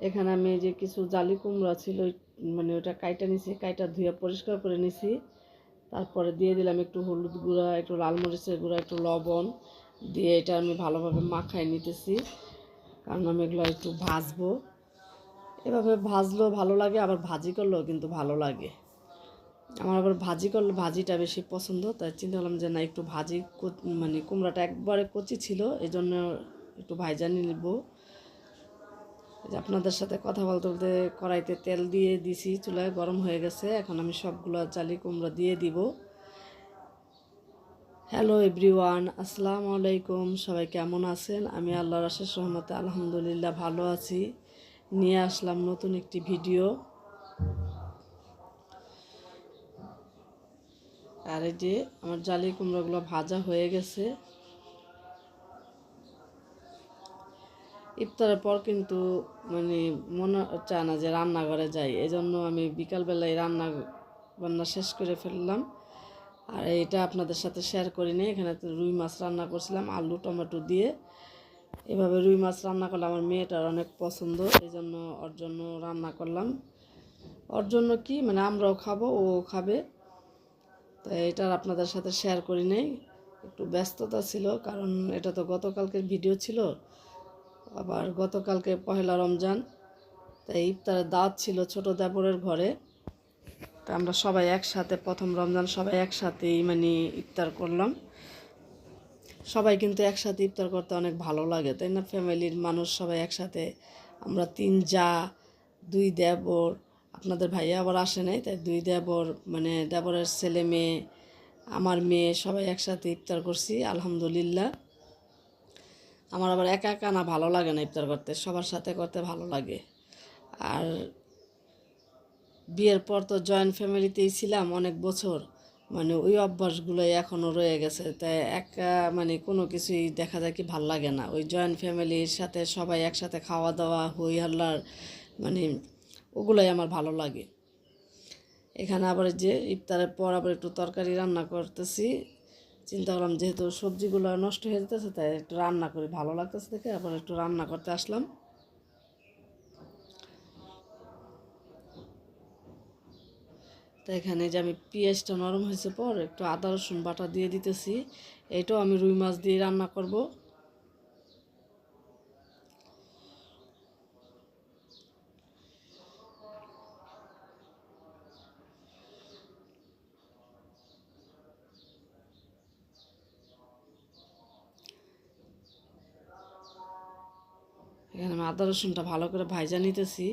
এখানে আমি যে কিছু জালি কুমড়া ছিল মানে ওটা কাইটা নিছি, কাইটা ধুয়ে পরিষ্কার করে নিছি। তারপরে দিয়ে দিলাম একটু হলুদ গুঁড়া, একটু লাল মরিচের গুঁড়া, একটু লবণ, দিয়ে এটা আমি ভালোভাবে মাখায় নিতেছি। কারণ আমি এগুলো একটু ভাজবো। এভাবে ভাজলেও ভালো লাগে, আবার ভাজি করলেও কিন্তু ভালো লাগে। আমার আবার ভাজি করলে ভাজিটা বেশি পছন্দ, তাই চিন্তা করলাম যে না, একটু ভাজি মানে কুমড়াটা একবারে কচি ছিল এই জন্য একটু ভাইজা নিব। আপনাদের সাথে কথা বলতে বলতে কড়াইতে তেল দিয়ে দিছি, চুলায় গরম হয়ে গেছে। এখন আমি সবগুলো চালি কুমড়া দিয়ে দিব। হ্যালো এভরিওয়ান আসসালামু আলাইকুম। সবাই কেমন আছেন? আমি আল্লাহর আশেষ রহমতে আলহামদুলিল্লাহ ভালো আছি। নিয়ে আসলাম নতুন একটি ভিডিও। আর এই যে আমার জালি কুমড়োগুলো ভাজা হয়ে গেছে। ইফতারের পর কিন্তু মানে মনে চায় না যে রান্নাঘরে যাই। এই জন্য আমি বিকালবেলায় রান্না বান্না শেষ করে ফেললাম। আর এটা আপনাদের সাথে শেয়ার করি করিনি এখানে রুই মাছ রান্না করছিলাম, আলু, টমেটো দিয়ে। এভাবে রুই মাছ রান্না করলে আমার মেয়েটার অনেক পছন্দ এই জন্য ওর জন্য রান্না করলাম। ওর জন্য কি? মানে আমরাও খাব, ও খাবে। তো এটা আর আপনাদের সাথে শেয়ার করি নাই। একটু ব্যস্ততা ছিল, কারণ এটা তো গতকালকের ভিডিও ছিল। আবার গতকালকে পহেলা রমজান, তাই ইফতারের দাওয়াত ছিল ছোট দেবরের ঘরে। তা আমরা সবাই একসাথে, প্রথম রমজান সবাই একসাথেই মানে ইফতার করলাম। সবাই কিন্তু একসাথে ইফতার করতে অনেক ভালো লাগে, তাই না? ফ্যামিলির মানুষ সবাই একসাথে। আমরা তিন যা, দুই দেবর, আপনাদের ভাইয়া আবার আসে নাই, তাই দুই দেবর মানে দেবরের ছেলে মেয়ে, আমার মেয়ে সবাই একসাথে ইফতার করছি, আলহামদুলিল্লাহ। আমার আবার একা একা না ভালো লাগে না ইফতার করতে, সবার সাথে করতে ভালো লাগে। আর বিয়ের পর তো জয়েন্ট ফ্যামিলিতেই ছিলাম অনেক বছর মানে ওই অভ্যাসগুলোই এখনও রয়ে গেছে। তাই একা মানে কোনো কিছুই দেখা যায় কি ভালো লাগে না। ওই জয়েন্ট ফ্যামিলির সাথে সবাই একসাথে খাওয়া দাওয়া হই হাল্লার মানে ওগুলোই আমার ভালো লাগে। এখানে আবার যে ইফতারের পর আবার একটু তরকারি রান্না করতেছি। চিন্তা করলাম যেহেতু সবজিগুলো নষ্ট হয়ে যেতেছে, তাই একটু রান্না করি। ভালো লাগতেছে দেখে, আবার একটু রান্না করতে আসলাম। তো এখানে যে আমি পেঁয়াজটা নরম হয়েছে পর একটু আদা রসুন বাটা দিয়ে দিতেছি। এটাও আমি রুই মাছ দিয়ে রান্না করব। এখানে আমি আদা রসুনটা ভালো করে ভাইজা নিতেছি।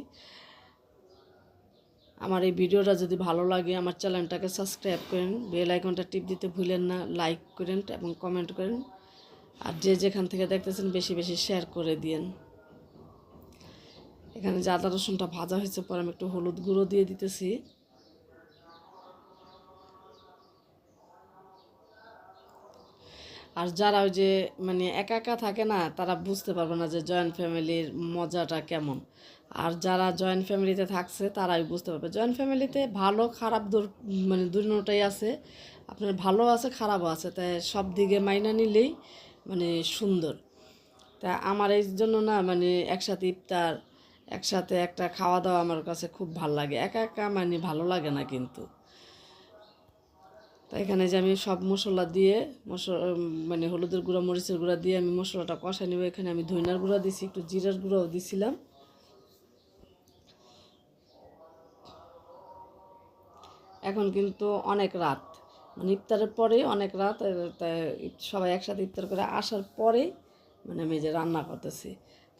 আমার এই ভিডিওটা যদি ভালো লাগে, আমার চ্যানেলটাকে সাবস্ক্রাইব করেন, বেল আইকনটা টিপ দিতে ভুলেন না, লাইক করেন এবং কমেন্ট করেন। আর যে যেখান থেকে দেখতেছেন, বেশি বেশি শেয়ার করে দিয়েন। এখানে যে আদা রসুনটা ভাজা হয়েছে, পর আমি একটু হলুদ গুঁড়ো দিয়ে দিতেছি। আর যারা ওই যে মানে একা একা থাকে না, তারা বুঝতে পারবে না যে জয়েন্ট ফ্যামিলির মজাটা কেমন। আর যারা জয়েন্ট ফ্যামিলিতে থাকছে, তারাই বুঝতে পারবে। জয়েন্ট ফ্যামিলিতে ভালো, খারাপ দূর মানে দুটোটাই আছে। আপনার ভালো আছে, খারাপও আছে। তাই সব দিকে মাইনা নিলেই মানে সুন্দর। তা আমার এই জন্য না মানে একসাথে ইফতার, একসাথে একটা খাওয়া দাওয়া আমার কাছে খুব ভালো লাগে। একা একা মানে ভালো লাগে না কিন্তু। তো এখানে যে আমি সব মশলা দিয়ে, মশলা মানে হলুদের গুঁড়া, মরিচের গুঁড়া দিয়ে আমি মশলাটা কষাই নেব। এখানে আমি ধইনার গুঁড়া দিছি, একটু জিরার গুঁড়াও দিছিলাম। এখন কিন্তু অনেক রাত। মানে ইফতারের পরে অনেক রাত তাই সবাই একসাথে ইফতার করে আসার পরেই মানে আমি যে রান্না করতেছি।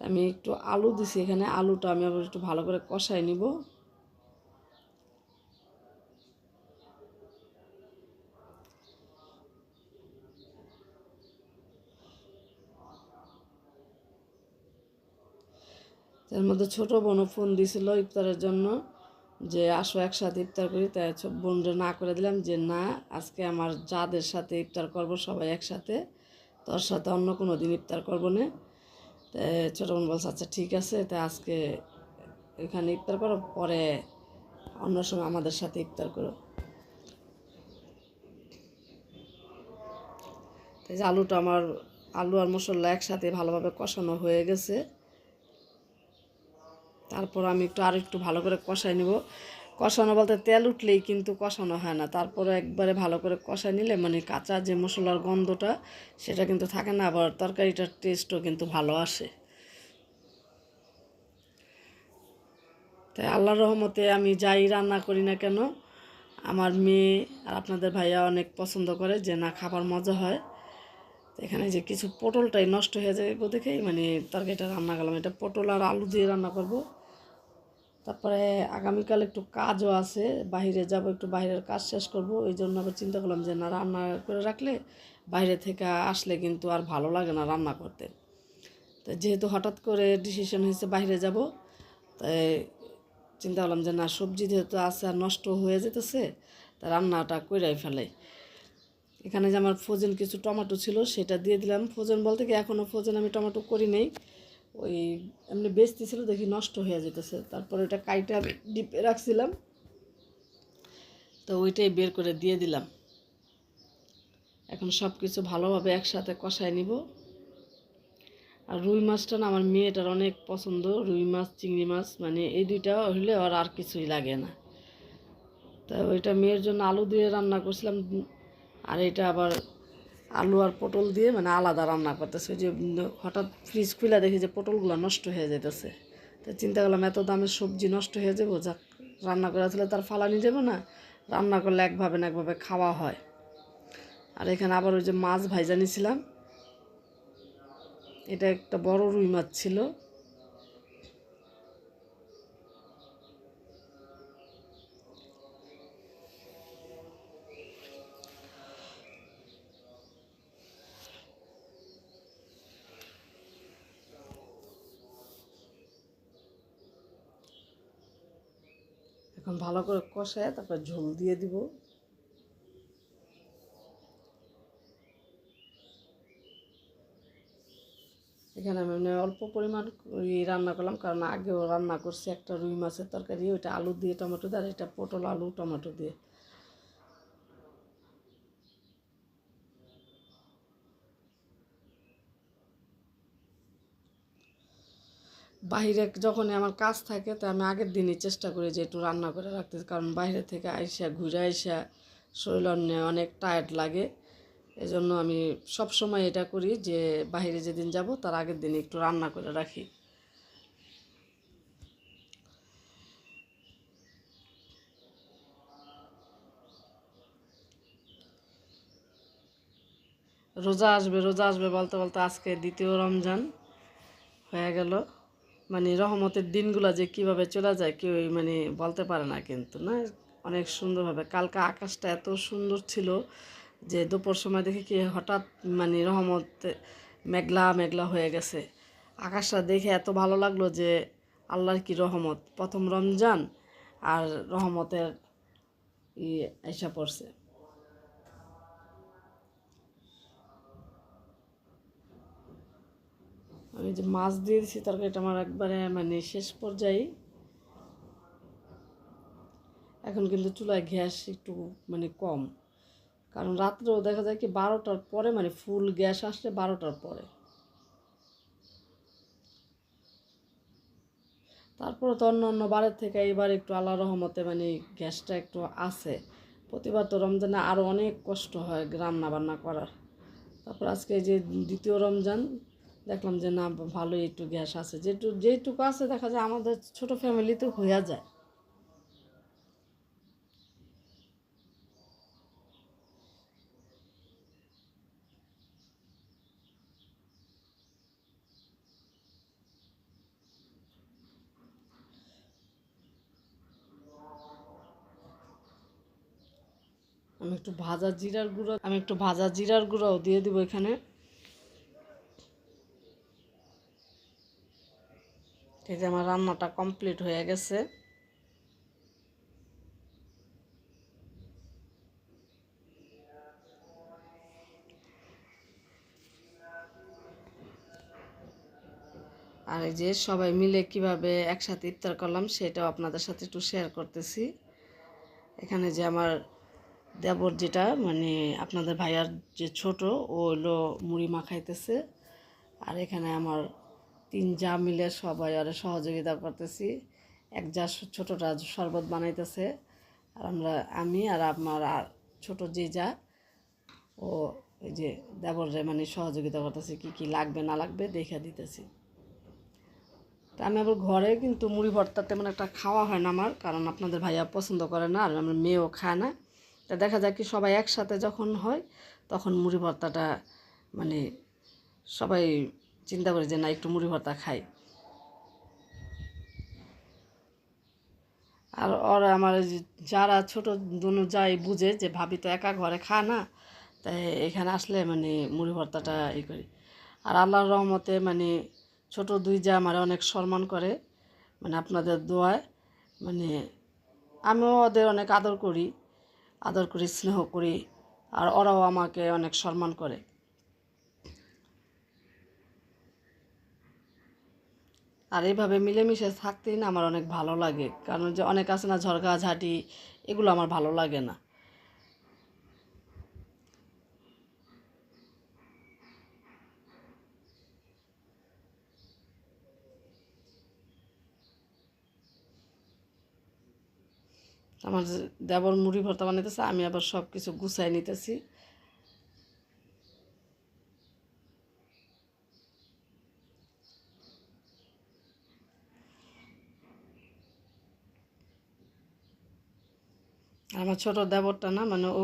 আমি একটু আলু দিছি এখানে, আলুটা আমি আবার একটু ভালো করে কষাই নিব। তার মধ্যে ছোটো বোনও ফোন দিছিল ইফতারের জন্য যে, আসো একসাথে ইফতার করি। তাই বোনরে না করে দিলাম যে, না, আজকে আমার যাদের সাথে ইফতার করব সবাই একসাথে, তোর সাথে অন্য কোনো দিন ইফতার করব না। তাই ছোটো বোন বলছে আচ্ছা ঠিক আছে, তা আজকে এখানে ইফতার করো, পরে অন্য সময় আমাদের সাথে ইফতার করো। তাই আলুটা আমার, আলু আর মশলা একসাথে ভালোভাবে কষানো হয়ে গেছে। তারপর আমি একটু আর একটু ভালো করে কষাই নিব। কষানো বলতে তেল উঠলেই কিন্তু কষানো হয় না। তারপরে একবারে ভালো করে কষাই নিলে মানে কাঁচা যে মশলার গন্ধটা, সেটা কিন্তু থাকে না, আবার তরকারিটার টেস্টও কিন্তু ভালো আসে। তাই আল্লাহর রহমতে আমি যাই রান্না করি না কেন, আমার মেয়ে আর আপনাদের ভাইয়া অনেক পছন্দ করে যে না খাবার মজা হয়। এখানে যে কিছু পটলটাই নষ্ট হয়ে যায় দেখেই মানে তরকারিটা রান্না করলাম। এটা পটল আর আলু দিয়ে রান্না করব। তারপরে আগামীকাল একটু কাজও আছে, বাইরে যাব, একটু বাইরের কাজ শেষ করব এই জন্য আবার চিন্তা করলাম যে না, রান্না করে রাখলে বাইরে থেকে আসলে কিন্তু আর ভালো লাগে না রান্না করতে। তো যেহেতু হঠাৎ করে ডিসিশন হয়েছে বাইরে যাব, তাই চিন্তা করলাম যে না, সবজি যেহেতু আছে আর নষ্ট হয়ে যেতেছে, তা রান্নাটা কইরাই ফেলে এখানে যে আমার ফ্রোজেন কিছু টমেটো ছিল, সেটা দিয়ে দিলাম। ফ্রোজেন বলতে কি এখনও ফ্রোজেন আমি টমেটো করি নেই। ওই এমনি বেচতে ছিল দেখি নষ্ট হয়ে যেতেছে তারপর ওটা কাইটা ডিপে রাখছিলাম। তো ওইটাই বের করে দিয়ে দিলাম। এখন সব কিছু ভালোভাবে একসাথে কষায় নিব। আর রুই মাছটা না আমার মেয়েটার অনেক পছন্দ। রুই মাছ চিংড়ি মাছ মানে এই দুইটা হইলে আর আর কিছুই লাগে না। তা ওইটা মেয়ের জন্য আলু দিয়ে রান্না করছিলাম। আর এটা আবার আলু আর পটল দিয়ে মানে আলাদা রান্না করতেছে। ওই যে হঠাৎ ফ্রিজ খুলে দেখি যে পটলগুলো নষ্ট হয়ে যেতেছে তো চিন্তা করলাম, এত দামের সবজি নষ্ট হয়ে যাব যাক, রান্না করা ছিল তার ফালানি যাবে না। রান্না করলে একভাবে না একভাবে খাওয়া হয়। আর এখানে আবার ওই যে মাছ ভাইজানি ছিলাম এটা একটা বড় রুই মাছ ছিল। এখন ভালো করে কষায় তারপর ঝোল দিয়ে দিব। এখানে আমি মানে অল্প পরিমাণ রান্না করলাম, কারণ আগেও রান্না করছি একটা রুই মাছের তরকারি, ওইটা আলু দিয়ে টমেটো দিয়ে, আর এটা পটল, আলু, টমেটো দিয়ে। বাইরে যখনই আমার কাজ থাকে, তো আমি আগের দিনই চেষ্টা করি যে একটু রান্না করে রাখতে কারণ বাইরে থেকে আইসা, ঘুরে আইসা শরীর অন্যে, অনেক টায়ার্ড লাগে। এজন্য আমি সব সময় এটা করি যে বাইরে যেদিন যাব, তার আগের দিন একটু রান্না করে রাখি। রোজা আসবে রোজা আসবে বলতে বলতে আজকে দ্বিতীয় রমজান হয়ে গেল। মানে রহমতের দিনগুলো যে কীভাবে চলে যায় কেউ মানে বলতে পারে না কিন্তু, না? অনেক সুন্দরভাবে। কালকা আকাশটা এত সুন্দর ছিল যে দুপুর সময় দেখে কি হঠাৎ মানে রহমত মেঘলা মেঘলা হয়ে গেছে। আকাশটা দেখে এত ভালো লাগল যে আল্লাহর কি রহমত। প্রথম রমজান আর রহমতের ই এসা পড়ছে। আমি যে মাছ দিয়ে দিছি, তরকারিটা আমার একবারে মানে শেষ পর্যায়ে এখন কিন্তু চুলায় গ্যাস একটু মানে কম। কারণ রাত্রেও দেখা যায় কি বারোটার পরে মানে ফুল গ্যাস আসলে বারোটার পরে। তারপরে তো অন্য অন্য বারের থেকে এবার একটু আল্লাহ রহমতে মানে গ্যাসটা একটু আছে। প্রতিবার তো রমজানে আরও অনেক কষ্ট হয় রান্না বান্না করার। তারপর আজকে যে দ্বিতীয় রমজান দেখলাম যে, না ভালোই একটু গ্যাস আছে। যেটু যেটুকু আছে, দেখা যায় আমাদের ছোট ফ্যামিলিতে হইয়া যায়। আমি একটু ভাজা জিরার গুঁড়ো, আমি একটু ভাজা জিরার গুঁড়োও দিয়ে দিব এখানে। যে আমার রান্নাটা কমপ্লিট হয়ে গেছে। আর এই যে সবাই মিলে কীভাবে একসাথে ইফতার করলাম সেটাও আপনাদের সাথে একটু শেয়ার করতেছি। এখানে যে আমার দেবর যেটা মানে আপনাদের ভাইয়ার যে ছোট, ও হলো মুড়ি মাখাইতেছে। আর এখানে আমার তিন যা মিলে সবাই ওরা সহযোগিতা করতেছি। এক যা ছোটটা শরবত বানাইতেছে। আর আমরা, আমি আর আমার আর ছোট যে যা, ও এই যে দেবরে মানে সহযোগিতা করতেছি, কি কি লাগবে, না লাগবে দেখে দিতেছি। তা আমি আবার ঘরে কিন্তু মুড়ি ভর্তা তেমন একটা খাওয়া হয় না আমার, কারণ আপনাদের ভাইয়া পছন্দ করে না, আর আমার মেয়েও খায় না। তা দেখা যায় কি সবাই একসাথে যখন হয়, তখন মুড়ি ভর্তাটা মানে সবাই চিন্তা করে যে না, একটু মুড়ি ভর্তা খাই। আর ওরা আমার যারা ছোট দুনো যাই বুঝে যে ভাবি তো একা ঘরে খা না, তাই এখানে আসলে মানে মুড়ি ভর্তাটা ই করি। আর আল্লাহর রহমতে মানে ছোট দুই যা আমার অনেক সম্মান করে মানে আপনাদের দোয়ায় মানে আমিও ওদের অনেক আদর করি আদর করি, স্নেহ করি, আর ওরাও আমাকে অনেক সম্মান করে। আর এইভাবে মিলেমিশে থাকতেই না আমার অনেক ভালো লাগে। কারণ যে অনেক আছে না ঝরকা ঝাঁটি এগুলো আমার ভালো লাগে না। আমার দেবর মুড়ি ভর্তা বানাইতেছে, আমি আবার সব কিছু গুছাই নিতেছি। আমার ছোট দেবরটা না মানে ও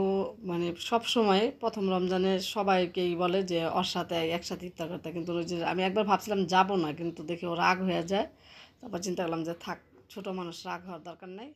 মানে সব সময় প্রথম রমজানে সবাইকেই বলে যে ওর সাথে একসাথে ইফতার করতে। কিন্তু ওই যে আমি একবার ভাবছিলাম যাব না, কিন্তু দেখি ও রাগ হয়ে যায়। তারপর চিন্তা করলাম যে থাক, ছোট মানুষ রাগ হওয়ার দরকার নাই।